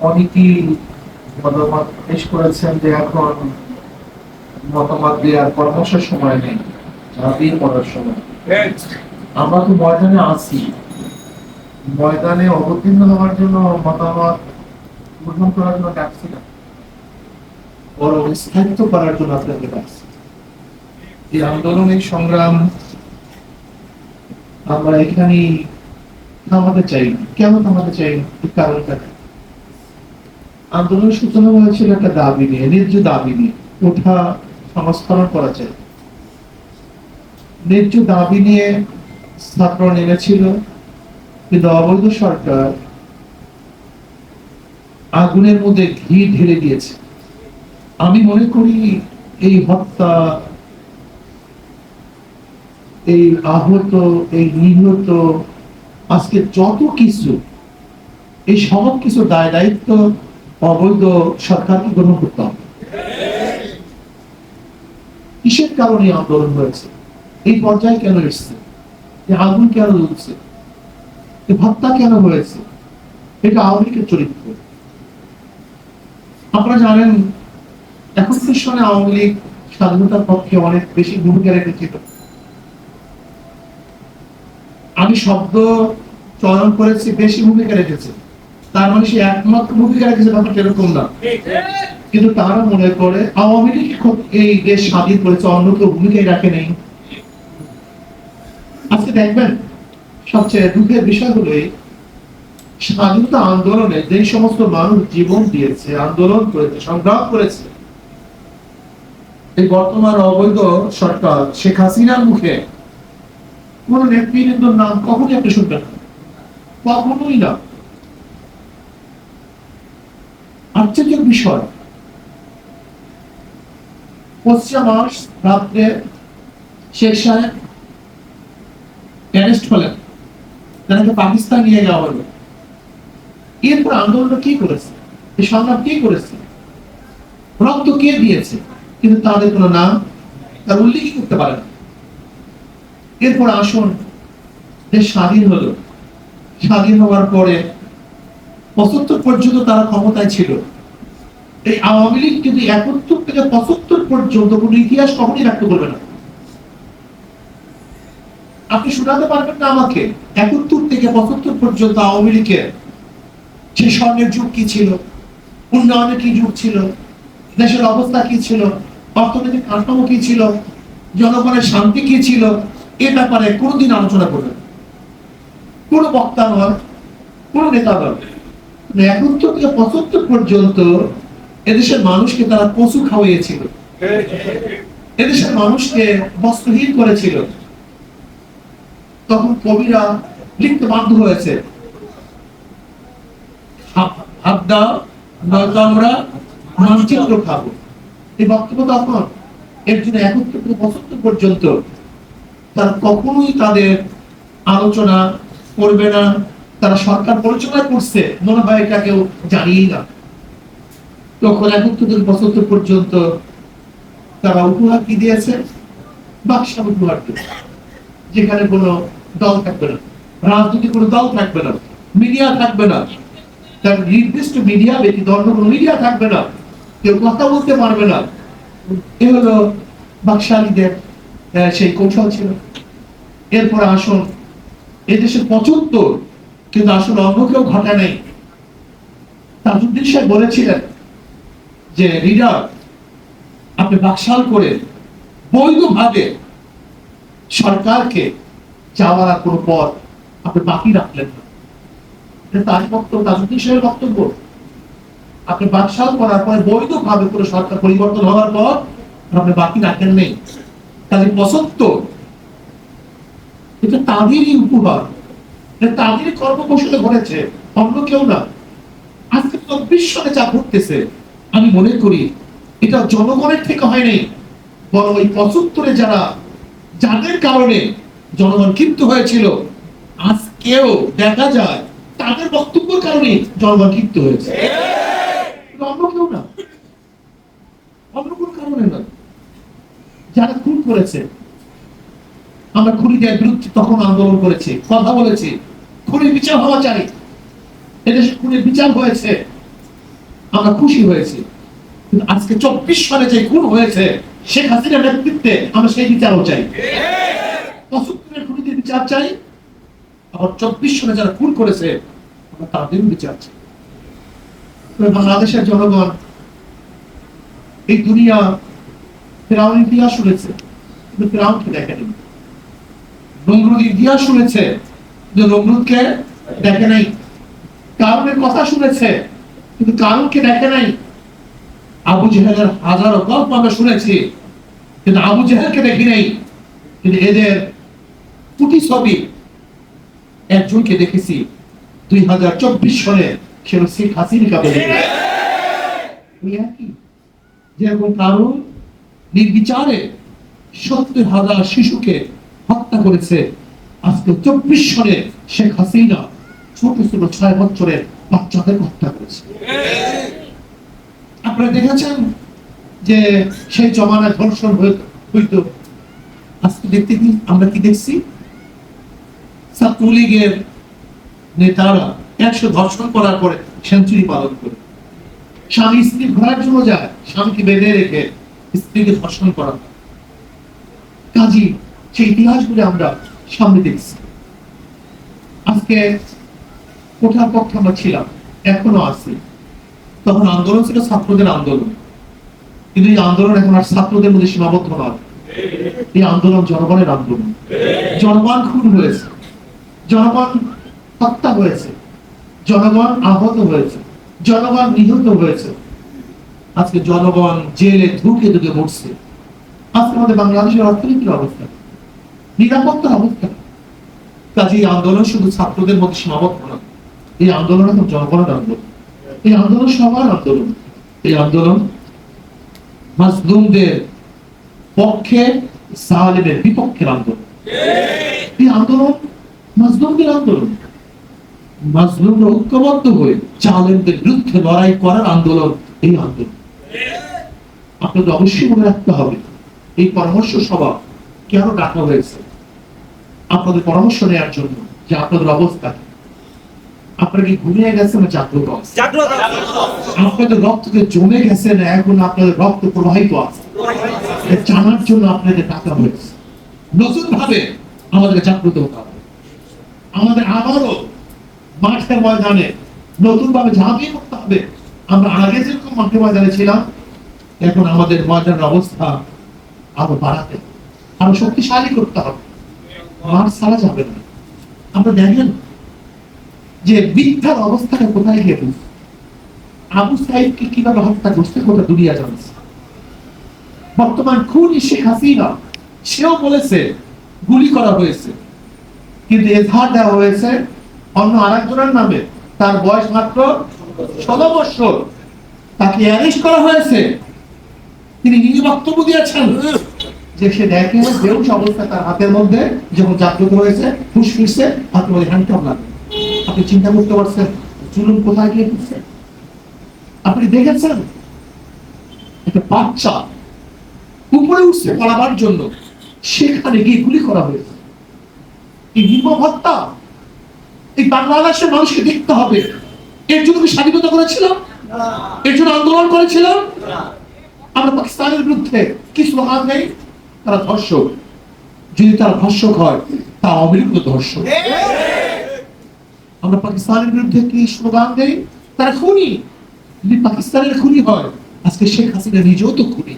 অনেকেই মতামত পেশ করেছেন যে এখন মতামত দেওয়ার পরামর্শের সময় নেই ঝাঁপিয়ে পড়ার সময়। আমরা তো ময়দানে আছি। ময়দানে অবতীর্ণ হওয়ার জন্য মতামত গ্রহণ করার জন্য ডাকছি না। বরং স্থায়িত্ব করার জন্য আপনাকে ডাকছি। এই আন্দোলন এই সংগ্রাম আমরা এখানে থামাতে চাই। কেন থামাতে চাই? কারণটা আন্দোলনের সূচনা হয়েছিল একটা দাবি নিয়ে, ন্যায্য দাবি নিয়ে ওঠা সংস্করণ করা চাই ন্যায্য দাবি নিয়ে ছাত্র নেমেছিল, কিন্তু অবৈধ সরকার আগুনের মধ্যে ঘি ঢেলে দিয়েছে। আমি মনে করি এই হত্যা, এই আহত, এই নিহত, আজকে যত কিছু, এই সব কিছু দায় দায়িত্ব অবৈধ সরকারকে গ্রহণ করতে হবে। কিসের কারণে আন্দোলন হয়েছে? এই পর্যায়ে কেন এসছে? আগুন কেন জ্বলছে? হত্যা কেন হয়েছে? এটা আওয়ামী চরিত্র। আপনারা জানেন, একত্রিশ সনে আওয়ামী লীগ স্বাধীনতার পক্ষে অনেক বেশি ভূমিকা রেখেছিল। আমি শব্দ চয়ন করেছি, বেশি ভূমিকা রেখেছে। তার মানে সে একমাত্র ভূমিকা রেখেছে ব্যাপারটা এরকম না। কিন্তু তারা মনে করে, আওয়ামী লীগ খুব এই দেশ স্বাধীন করেছে অন্য কেউ ভূমিকাই রাখে নেই? আজকে দেখবেন, সবচেয়ে দুঃখের বিষয় হলো স্বাধীনতা আন্দোলনে যে সমস্ত মানুষ জীবন দিয়েছে, আন্দোলন করেছে, সংগ্রাম করেছে, এই বর্তমান অবৈধ সরকার শেখ হাসিনার মুখে কোন নেতৃবৃন্দর নাম কখনই আপনি শুনবেন না। কখনোই না। আশ্চর্যের বিষয়। পঁচিশে মার্চ রাত্রে শেখ সাহেব অ্যারেস্ট হলেন তাদেরকে পাকিস্তান নিয়ে যাওয়া হলো। এরপর আন্দোলনটা কি করেছে? এই সংগ্রাম কে করেছে? রক্ত কে দিয়েছে? কিন্তু তাদের কোনো নাম তার উল্লেখই করতে পারে না। এরপর আসুন, দেশ স্বাধীন হলো। স্বাধীন হওয়ার পরে পঁচাত্তর পর্যন্ত তারা ক্ষমতায় ছিল। এই আওয়ামী লীগ কিন্তু একাত্তর থেকে পঁচাত্তর পর্যন্ত কোন ইতিহাস কখনই ব্যক্ত করবে না। আপনি শোনাতে পারবেন না আমাকে, একাত্তর থেকে পঁচাত্তর পর্যন্ত আওয়ামী লীগের সেই স্বর্ণের যুগ কি ছিল? উন্নয়নের কি যুগ ছিল? দেশের অবস্থা কি ছিল? অর্থনৈতিক কাঠামো কি ছিল? জনগণের শান্তি কি ছিল? এ ব্যাপারে কোনোদিন আলোচনা করবেন। কোনো বক্তা নয়, কোনো নেতা নয়। একাত্তর থেকে পঁচাত্তর পর্যন্ত এদেশের মানুষকে তারা এদেশের মানুষকে বস্ত্রহীন করেছিল। তখন কবিরা লিখতে বাধ্য হয়েছে। হাত- দাও নয়তো আমরা মানচিত্র খাব। এই বক্তব্য তখন এর জন্য পঁচাত্তর পর্যন্ত তারা কখনোই তাদের আলোচনা করবে না তারা সরকার পরিচালনা করছে মনে হয় এটা কেউ জানিয়েই না তখন একত্র থেকে পঁচাত্তর পর্যন্ত তারা উপহার কি দিয়েছে? বাক্সার উপহার দিয়েছে। যেখানে কোনো দল থাকবে না রাজনীতি কোনো দল থাকবে না মিডিয়া থাকবে না তার নির্দিষ্ট মিডিয়া ব্যতীত অন্য কোনো মিডিয়া থাকবে না কেউ কথা বলতে পারবে না। এ হলো বাকশালীদের আহ, সেই কৌশল ছিল। এরপর আসুন এদেশের পঁচাত্তর কিন্তু আসলে অন্য কেউ ঘটা নেই। তাজুদ্দিন সাহেব বলেছিলেন যে, রিডার, আপনি বাকশাল করে বৈধভাবে সরকারকে যাওয়ার আর কোনো পথ আপনি বাকি রাখলেন না। তার বক্তব্য তাজুদ্দিন সাহেবের বক্তব্য। আপনি বাকশাল করার পরে বৈধভাবে কোনো সরকার পরিবর্তন হওয়ার পর আপনি বাকি রাখেন নেই। তাদের পঁচাত্তর, এটা তাদেরই উপহার। এটা তাদেরই কর্মকৌশলে ঘটেছে, অন্য কেউ না। আজকে চব্বিশ সালে যা ঘটতেছে, আমি মনে করি এটা জনগণের থেকে হয়নি, বরং ওই পঁচাত্তরে যারা, যাদের কারণে জনগণ ক্ষিপ্ত হয়েছিল, আজকেও দেখা যায় তাদের বক্তব্যের কারণে জনগণ ক্ষিপ্ত হয়েছে। অন্য কেউ না। অন্য কোনো কারণে না। যারা খুন করেছে আমরা খুনিদের বিরুদ্ধে তখন আন্দোলন করেছি, কথা বলেছি। খুনির বিচার হওয়া চাই। এদেশে খুনের বিচার হয়েছে। আমরা খুশি হয়েছি। কিন্তু আজকে চব্বিশ সালে যে খুন হয়েছে, শেখ হাসিনার নেতৃত্বে আমরা সেই বিচারও চাই। পঁচাত্তরের খুনিদের বিচার চাই। আবার চব্বিশ সালে যারা খুন করেছে, আমরা তাদের বিচার চাই। বাংলাদেশের জনগণ এই দুনিয়া ফেরাউন ইতিহাস শুনেছে, কিন্তু ফেরাউনকে দেখেনি। নমরুদ ইতিহাস শুনেছে, কিন্তু নমরুদকে দেখে নাই। কারণের কথা শুনেছে, কিন্তু কারণকে দেখে নাই। আবু জেহেলের হাজারো গল্প আমরা শুনেছি, কিন্তু আবু জেহেলকে দেখি নাই। কিন্তু এদের কুটি ছবি একজনকে দেখেছি, দুই হাজার চব্বিশ সালে সে শেখ একই, যেরকম কারণ নির্বিচারে সত্তর হাজার শিশুকে করেছে। আজকে চব্বিশ সালে শেখ হাসিনা ছোট ছোট ছয় বছরের বাচ্চাদের হত্যা করেছে। আপনারা দেখেছেন যে সেই জমানায় ধর্ষণ হইতো। আজকে দেখতে কি আমরা কি দেখছি? ছাত্রলীগের নেতারা একশো ধর্ষণ করার পরে সেঞ্চুরি পালন করে। স্বামী স্ত্রী ঘোরার জন্য যায়, স্বামীকে বেঁধে রেখে স্ত্রীকে ধর্ষণ করা। কাজী সেই ইতিহাসগুলো আমরা সামনে দেখছি। আজকে কোঠার পক্ষে আমরা ছিলাম, এখনও আছি। তখন আন্দোলন ছিল ছাত্রদের আন্দোলন। কিন্তু এই আন্দোলন এখন আর ছাত্রদের মধ্যে সীমাবদ্ধ নয়। এই আন্দোলন জনগণের আন্দোলন। জনগণ খুন হয়েছে। জনগণ হত্যা হয়েছে। জনগণ আহত হয়েছে। জনগণ নিহত হয়েছে। আজকে জনগণ জেলে ধুকে ধুকে মরছে। আজকে আমাদের বাংলাদেশের অর্থনীতির অবস্থা। নিরাপত্তার অবস্থা। কাজে এই আন্দোলন শুধু ছাত্রদের মধ্যে সীমাবদ্ধ না, এই আন্দোলন এখন জনগণের আন্দোলন। এই আন্দোলন সবার আন্দোলন। এই আন্দোলন মাজলুমদের পক্ষে সালেমের বিপক্ষের আন্দোলন। এই আন্দোলন মাজলুমদের আন্দোলন। মাজলুমরা ঐক্যবদ্ধ হয়ে জালেমদের বিরুদ্ধে লড়াই করার আন্দোলন এই আন্দোলন। আপনাদের অবশ্যই মনে রাখতে হবে, এই পরামর্শ সভা কেন ডাকা হয়েছে? আপনাদের পরামর্শ নেওয়ার জন্য যে আপনাদের অবস্থা। আপনারা কি ঘুমিয়ে গেছেন না জাগ্রত আপনাদের রক্তকে জমে গেছে না এখন আপনাদের রক্ত প্রবাহিত আছে? জানার জন্য আপনাদের ডাকা হয়েছে। নতুন ভাবে আমাদের জাগ্রত হতে হবে। আমাদের আবারও মাঠের ময়দানে নতুন ভাবে ঝাঁপিয়ে করতে হবে। আমরা আগে যেরকম মাঠের ময়দানে ছিলাম এখন আমাদের ময়দানের অবস্থা আরও বাড়াতে আরও শক্তিশালী করতে হবে। ছাড়া যাবে না। আমরা দেখেন যে অবস্থাটা কোথায় গিয়ে আবু কীভাবে হত্যা করছে দুনিয়া জানছে। বর্তমান খুন শেখ হাসিনা, সেও বলেছে, গুলি করা হয়েছে। কিন্তু এজাহার দেওয়া হয়েছে অন্য আরেকজনের নামে। তার বয়স মাত্র ষোলো বছর। তাকে অ্যারেস্ট করা হয়েছে। তিনি নিজে বক্তব্য দিয়েছেন। যে সে দেখে বেউস অবস্থা তার হাতের মধ্যে যখন জাগ্রত হয়েছে ফুস ফিরছে হাতের মধ্যে হ্যান্ডকাপ লাগে আপনি চিন্তা করতে পারছেন জুলুম কোথায় গিয়ে ফিরছে আপনি দেখেছেন? একটা বাচ্চা উপরে উঠছে পালাবার জন্য। সেখানে গিয়ে গুলি করা হয়েছে। এই নির্মম হত্যা এই বাংলাদেশের মানুষকে দেখতে হবে। এর জন্য কি স্বাধীনতা করেছিলাম? এর জন্য আন্দোলন করেছিলাম? আমরা পাকিস্তানের বিরুদ্ধে কি স্লোগান নেই। তারা ধর্ষক। যদি তারা ধর্ষক হয় তা অবিলুপ্ত ধর্ষক। আমরা পাকিস্তানের বিরুদ্ধে কি স্লোগান দেই? তারা খুনি। যদি পাকিস্তানের খুনি হয় আজকে শেখ হাসিনা নিজেও তো খুনি।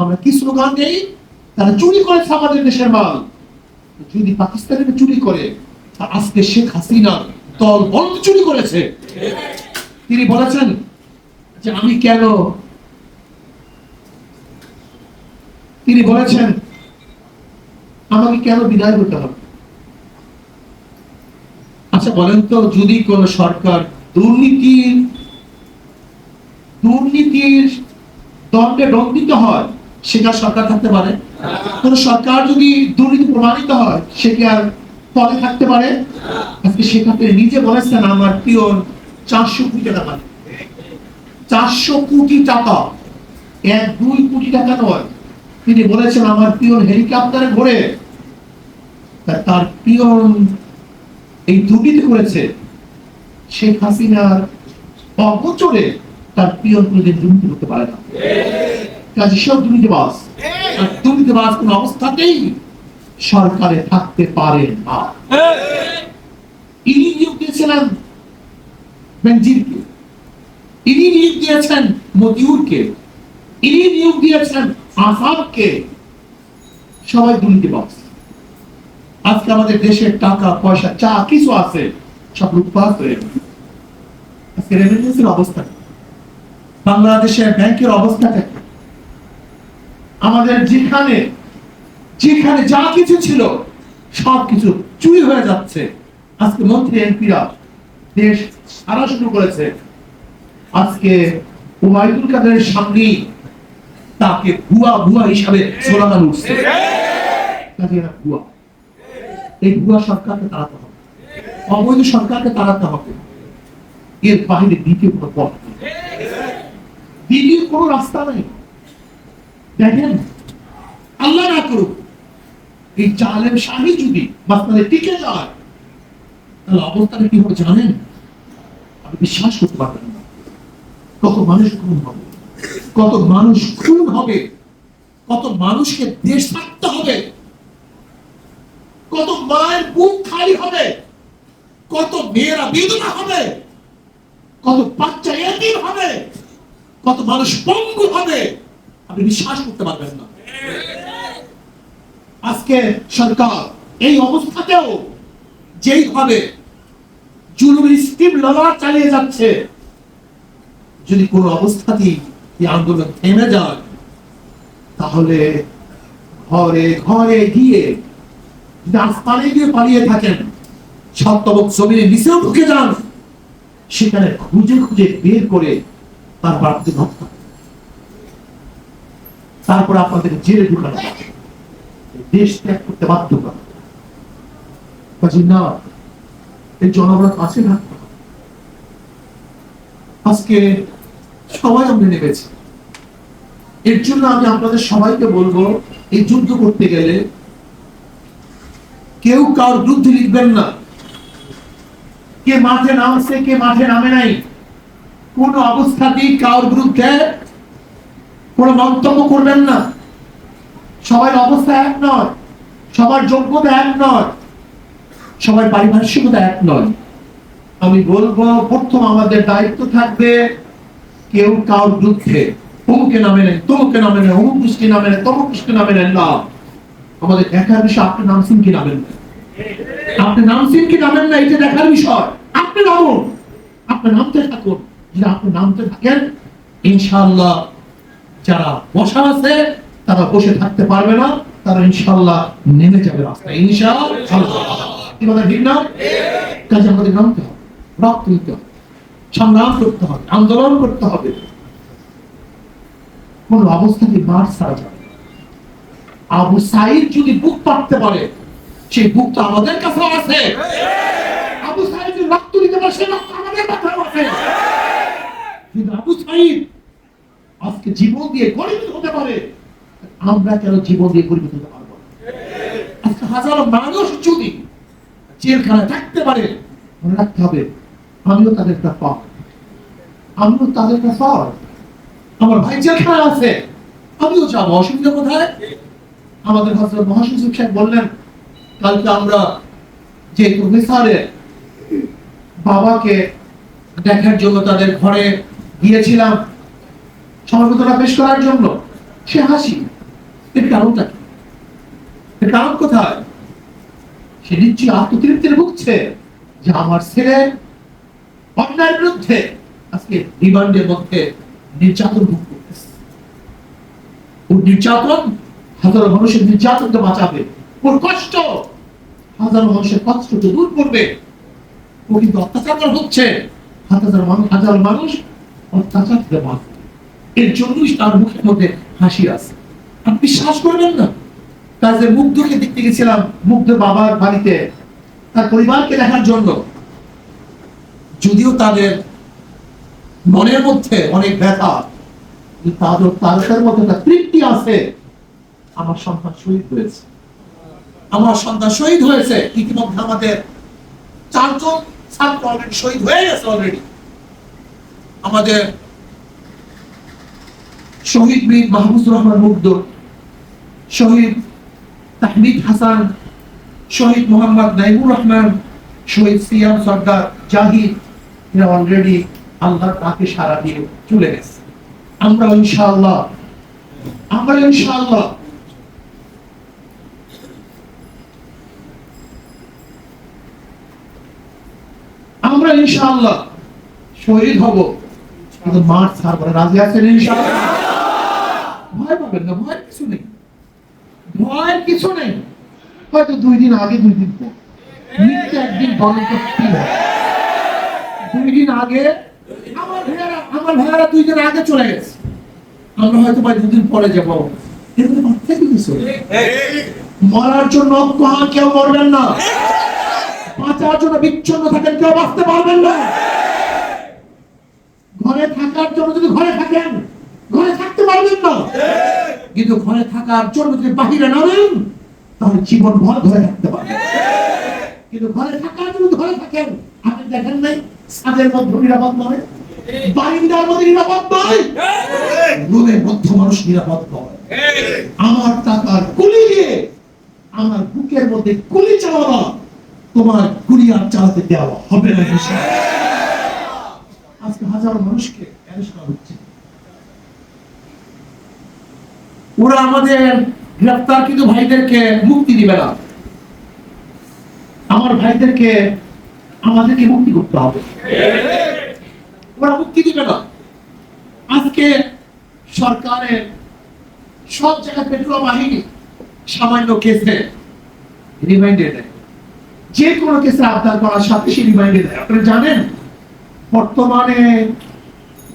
আমরা কি স্লোগান দেই? তারা চুরি করেছে আমাদের দেশের মাল। যদি পাকিস্তানের চুরি করে তা আজকে শেখ হাসিনা দল বল চুরি করেছে। তিনি বলেছেন যে আমি কেন তিনি বলেছেন, আমাকে কেন বিদায় করতে হবে? আচ্ছা বলেন তো, যদি কোন সরকার দুর্নীতির দুর্নীতির দণ্ডে দণ্ডিত হয় সেটা সরকার থাকতে পারে? কোন সরকার যদি দুর্নীতি প্রমাণিত হয়, সে কি আর পদে থাকতে পারে? আজকে সেখানে নিজে বলেছেন আমার প্রিয় চারশো কোটি টাকা পায় চারশো কোটি টাকা, এক, দুই কোটি টাকা নয় তিনি বলেছেন, আমার পিয়ন হেলিকপ্টারে ঘোরে। তার পিয়ন এই দুর্নীতি করেছে। শেখ হাসিনার অগোচরে তার পিয়ন কোনোদিন দুর্নীতি করতে পারে না। কাজে কোন অবস্থাতেই সরকারে থাকতে পারে না। ইনি নিয়োগ দিয়েছিলেন বেনজিরকে। ইনি নিয়োগ দিয়েছেন মতিউরকে। ইনি নিয়োগ দিয়েছেন আসাদকে সবাই আজকে আমাদের দেশের টাকা, পয়সা, যা কিছু আছে, সব হয়ে আজকে রেমিটেন্সের অবস্থা বাংলাদেশের ব্যাংকের অবস্থাটা? আমাদের যেখানে যেখানে যা কিছু ছিল, সব কিছু চুরি হয়ে যাচ্ছে। আজকে মন্ত্রী, এমপিরা দেশ সারা শুরু করেছে। আজকে ওবায়দুল কাদের সামনে তাকে ভুয়া ভুয়া হিসাবে স্লোগান উঠছে কাজে এরা ভুয়া। এই ভুয়া সরকারকে তাড়াতে হবে। অবৈধ সরকারকে তাড়াতে হবে। এর বাইরে দ্বিতীয় কোনো পথ নেই। দ্বিতীয় কোনো রাস্তা নেই। দেখেন আল্লাহ না করুক এই জালেম শাহী যদি মাঝখানে টিকে যায় তাহলে অবস্থাটা কি হবে জানেন? আপনি বিশ্বাস করতে পারবেন না। কত মানুষ কোন হবে। কত মানুষ খুন হবে, কত মানুষকে দেশ থাকতে হবে, কত মায়ের বুক খালি হবে, কত মেয়েরা বিধবা হবে, কত বাচ্চা এতিম হবে, কত মানুষ পঙ্গু হবে, আপনি বিশ্বাস করতে পারবেন না। আজকে সরকার এই অবস্থাতেও যেই ভাবে জুলুমের স্টিম লড়াই চালিয়ে যাচ্ছে, যদি কোনো অবস্থাতেই এই আন্দোলন থেমে যায় তাহলে ঘরে ঘরে গিয়ে আসমানে গিয়ে পালিয়ে থাকেন। সপ্তবক জমিনে নিচেও ঢুকে যান। সেখানে খুঁজে খুঁজে বের করে তারপর আপনি তারপর আপনাদের জেলে ঢুকানো দেশ ত্যাগ করতে বাধ্য করা না, এই জনগণ আছে না? আজকে সবাই আমরা নেমেছি। এর জন্য আমি আপনাদের সবাইকে বলব, এই যুদ্ধ করতে গেলে কেউ কার বিরুদ্ধে লিখবেন না। কে মাঠে নামছে, কে মাঠে নামে নাই, কোন অবস্থাতেই কার বিরুদ্ধে কোন মন্তব্য করবেন না। সবার অবস্থা এক নয়, সবার যোগ্যতা এক নয়, সবার পারিপার্শ্বিকতা এক নয়। আমি বলব, প্রথম আমাদের দায়িত্ব থাকবে কেউ কার বিরুদ্ধে অমুকে নামে নেন তমুকে নামে নেন অমুক গোষ্ঠী নামে নেন তমুক গোষ্ঠী নামে নেন না। আমাদের দেখার বিষয়, আপনি নামছেন কি নামেন না আপনি নামছেন কি নামেন না, এটা দেখার বিষয়। আপনি নামুন। আপনি নামতে থাকুন। যদি আপনি নামতে থাকেন, ইনশাআল্লাহ যারা বসা আছে, তারা বসে থাকতে পারবে না, তারা ইনশাআল্লাহ নেমে যাবে রাস্তায় কি বলেন ঠিক না? কাজে আমাদের নামতে হবে, রক্ত দিতে হবে। সংগ্রাম করতে হবে, আন্দোলন করতে হবে। কোন অবস্থাতে মার ছাড়া যাবে? আবু সাইদ যদি বুক পাততে পারে, সেই বুক তো আমাদের কাছেও আছে। আবু সাইদ রক্ত পারে, সেই রক্ত আমাদের কাছেও আছে। কিন্তু আবু সাইদ আজকে জীবন দিয়ে গরিব হতে পারে, আমরা কেন জীবন দিয়ে গরিব হতে পারব আজকে হাজারো মানুষ যদি জেলখানায় থাকতে পারে, মনে রাখতে হবে আমিও তাদের একটা পাওয়া আমিও তাদের একটা পাওয়া আমার ভাই জেলখানায় আছে, আমিও যাব। অসুবিধা কোথায়? আমাদের হজরত মহাসচিব সাহেব বললেন, কালকে আমরা যে প্রফেসরের বাবাকে দেখার জন্য তাদের ঘরে গিয়েছিলাম সমবেদনা পেশ করার জন্য। সে হাসি। এর কারণটা কি? এর কারণ কোথায়? সে নিশ্চয়ই আত্মতৃপ্তির ভুগছে যে আমার ছেলে অন্যায়ের বিরুদ্ধে আজকে রিমান্ডের মধ্যে নির্যাতন ভোগ করতেছে। ওর নির্যাতন হাজারো মানুষের নির্যাতন তো বাঁচাবে। ওর কষ্ট হাজারো মানুষের কষ্ট তো দূর করবে। ও কিন্তু অত্যাচার হচ্ছে। হাজার মানুষ হাজার মানুষ অত্যাচার থেকে বাঁচবে। এর জন্যই তার মুখের মধ্যে হাসি আছে। আপনি বিশ্বাস করবেন না? তাদের মুগ্ধকে দেখতে গেছিলাম, মুগ্ধ বাবার বাড়িতে, তার পরিবারকে দেখার জন্য যদিও তাদের মনের মধ্যে অনেক ব্যথা তাদের তাদের মধ্যে একটা তৃপ্তি আছে। আমার সন্তান শহীদ হয়েছে। আমার সন্তান শহীদ হয়েছে। ইতিমধ্যে আমাদের চারজন ছাত্র অলরেডি শহীদ হয়ে গেছে অলরেডি আমাদের শহীদ বীর মাহমুদুর রহমান মুগ্ধ, শহীদ তাহমিদ হাসান, শহীদ মোহাম্মদ নাইমুর রহমান, শহীদ সিয়াম সর্দার জাহিদ এরা অলরেডি আল্লাহ তাকে সারা দিয়ে চলে গেছে। আমরা ইনশাআল্লাহ আমরা ইনশাআল্লাহ আমরা ইনশাআল্লাহ শহীদ হব। কিন্তু মাঠ ছাড়বো রাজি আছেন ইনশাআল্লাহ? ভয় পাবেন না, ভয়ের কিছু নেই। কিছু নেই। হয়তো দুই দিন আগে, দুই দিন পর। একদিন করতেই হবে। আগে আমার ভাইয়ারা আমার ভাইয়ারা দুই দিন আগে চলে গেছে। আমরা হয়তো বা দুদিন পরে যাব। এর মধ্যে কিছু মরার জন্য কেউ মরবেন না। বাঁচার জন্য বিচ্ছন্ন থাকেন, কেউ বাঁচতে পারবেন না। ঘরে থাকার জন্য যদি ঘরে থাকেন, ঘরে থাকতে পারবেন না। কিন্তু ঘরে থাকার জন্য যদি বাহিরে নামেন তাহলে জীবন ভর ঘরে থাকতে পারবেন। কিন্তু ঘরে থাকার জন্য ঘরে থাকেন, আপনি দেখেন নাই ছাদের মধ্যে নিরাপদ নয় বারিন্দার মধ্যে নিরাপদ নয়, রুমের মধ্যে মানুষ নিরাপদ নয়। আমার টাকার কুলি দিয়ে আমার বুকের মধ্যে কুলি তোমার চালাতে দেওয়া হবে না আজকে হাজারো মানুষকে হচ্ছে। ওরা আমাদের গ্রেফতার কিন্তু ভাইদেরকে মুক্তি দিবে না। আমার ভাইদেরকে আমাদেরকে মুক্তি করতে হবে। ওরা মুক্তি দিবে না। আজকে সরকারের সব জায়গায় পেট্রোল বাহিনী সামান্য কেসে রিমাইন্ডে দেয়। যে কোনো কেসে আবদার করার সাথে সে রিমাইন্ডে দেয়। আপনারা জানেন বর্তমানে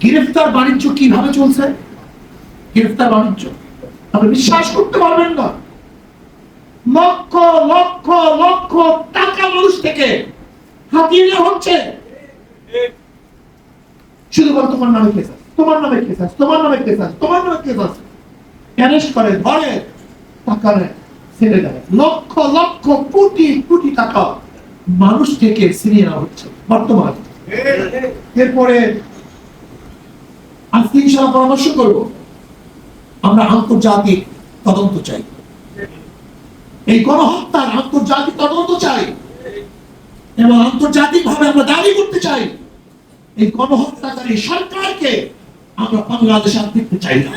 গ্রেফতার বাণিজ্য কীভাবে চলছে? গ্রেফতার বাণিজ্য। আপনি বিশ্বাস করতে পারবেন না। লক্ষ লক্ষ লক্ষ টাকা মানুষ থেকে হাতিয়ে হচ্ছে। শুধু বল, তোমার নামে কেস তোমার নামে কেস তোমার নামে কেস তোমার নামে কেস আছে। অ্যারেস্ট করে, ধরে, টাকা ছেড়ে দেয়। লক্ষ লক্ষ, কোটি কোটি টাকা মানুষ থেকে হচ্ছে এরপরে আজকে ইনশাআল্লাহ পরামর্শ করব, আমরা আন্তর্জাতিক তদন্ত চাই। এই গণহত্যার আন্তর্জাতিক তদন্ত চাই। এবং আন্তর্জাতিক ভাবে আমরা দাবি করতে চাই এই গণহত্যাকারী সরকারকে আমরা বাংলাদেশে আর দেখতে চাই না।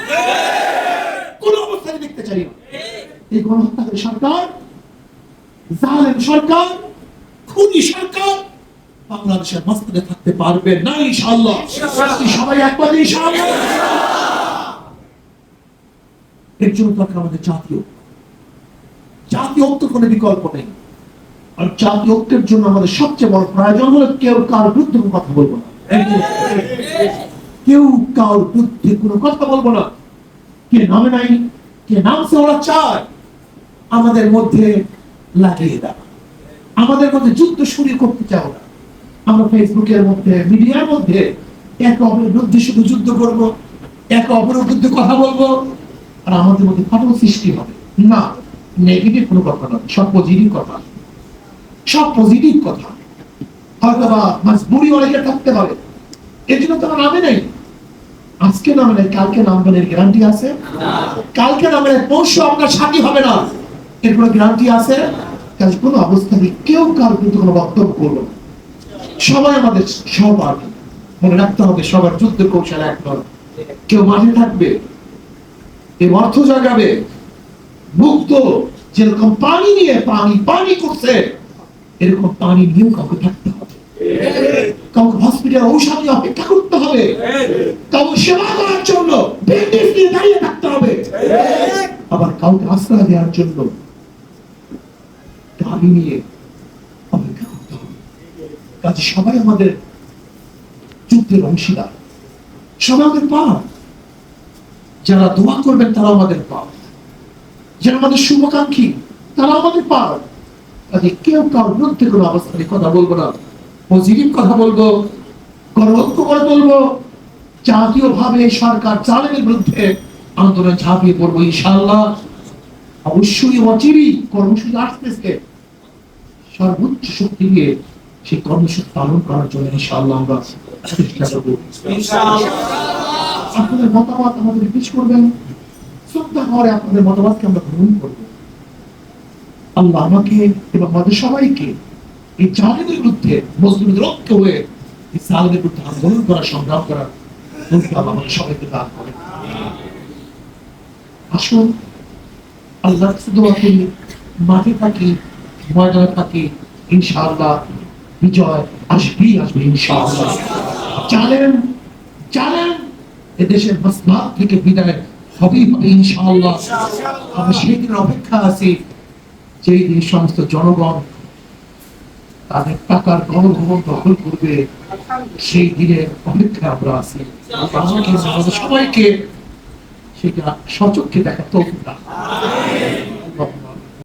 কোন অবস্থায় দেখতে চাই না। এই গণহত্যাকারী সরকার জালেম সরকার খুনি সরকার বাংলাদেশের মস্তকে থাকতে পারবে না ইনশাআল্লাহ। সবাই একবার ইনশাআল্লাহ। এর জন্য দরকার আমাদের জাতীয়। জাতীয় ঐক্য কোনো বিকল্প নেই। আর জাতীয় ঐক্যের জন্য আমাদের সবচেয়ে বড় প্রয়োজন হলো কেউ কার বিরুদ্ধে কথা বলব না। কেউ কার বিরুদ্ধে কোনো কথা বলব না। কে নামে নাই, কে নামছে ওরা চায়। আমাদের মধ্যে লাগিয়ে দেওয়া আমাদের মধ্যে যুদ্ধ শুরু করতে চাও না। আমরা ফেসবুকের মধ্যে, মিডিয়ার মধ্যে একে অপরের বিরুদ্ধে শুধু যুদ্ধ করব, একে অপরের বিরুদ্ধে কথা বলব, আর আমাদের মধ্যে ফাটল সৃষ্টি হবে। না নেগেটিভ কোনো কথা নয়, সব পজিটিভ কথা। সব পজিটিভ কথা। হয়তো বা বুড়ি অনেকে থাকতে পারে। এর জন্য তোমার নামে নেই। আজকে নামে নেই, কালকে নামবেন এর গ্যারান্টি আছে? কালকে নামে নেই, পরশু আপনার সাথী হবে না। এর কোনো গ্যারান্টি আছে? কাজ কোনো অবস্থায় কেউ কার কিন্তু কোনো বক্তব্য করবে না। সবাই আমাদের সবার, মনে রাখতে হবে, সবার যুদ্ধ কৌশল এক নয়। কেউ মাঠে থাকবে, কেউ অর্থ জাগাবে, মুক্ত, যেরকম পানি নিয়ে পানি পানি করছে এরকম পানি নিয়েও কাউকে থাকতে হবে। কাউকে হসপিটাল ঔষধ নিয়ে অপেক্ষা করতে হবে। কাউকে সেবা করার জন্য দাঁড়িয়ে থাকতে হবে। আবার কাউকে আশ্রয় দেওয়ার জন্য নিয়ে অপেক্ষা করতে হবে। কাজে সবাই আমাদের যুদ্ধের অংশীদার। সবাই আমাদের পাওয়া যারা দোয়া করবেন তারা আমাদের পাওয়া যারা আমাদের শুভাকাঙ্ক্ষী তারা আমাদের পাওয়া কাজে কেউ কারোর বিরুদ্ধে কোনো অবস্থানে কথা বলব না। পজিটিভ কথা বলব গণঐক্য করে বলব জাতীয় ভাবে সরকার চালানোর বিরুদ্ধে আন্দোলন ঝাঁপিয়ে পড়ব ইনশাল্লাহ অবশ্যই অচিরই কর্মসূচি আসতেছে। সর্বোচ্চ শক্তি দিয়ে সেই কর্মসূচি পালন করার জন্য ইনশাআল্লাহ আমরা চেষ্টা করব। আপনাদের মতামত আমাদের পেশ করবেন। শ্রদ্ধা করে আপনাদের মতামতকে আমরা গ্রহণ করব। আল্লাহ আমাকে এবং আমাদের সবাইকে এই জালেমের বিরুদ্ধে মুসলিমদের ঐক্য হয়ে এই জালেমের বিরুদ্ধে আন্দোলন করা সংগ্রাম করা আমাদের সবাইকে দান করে আসুন আল্লাহ মাঠে থাকি, ময়দানে থাকি, ইনশাআল্লাহ বিজয় আসবেই আসবে ইনশাআল্লাহ। জানেন জানেন এদেশের থেকে বিদায় হবে ইনশাআল্লাহ। অপেক্ষা আছি যেই দিন সমস্ত জনগণ তাদের টাকার গণভবন দখল করবে, সেই দিনের অপেক্ষায় আমরা আছি সবাইকে সেটা সচক্ষে দেখা তো।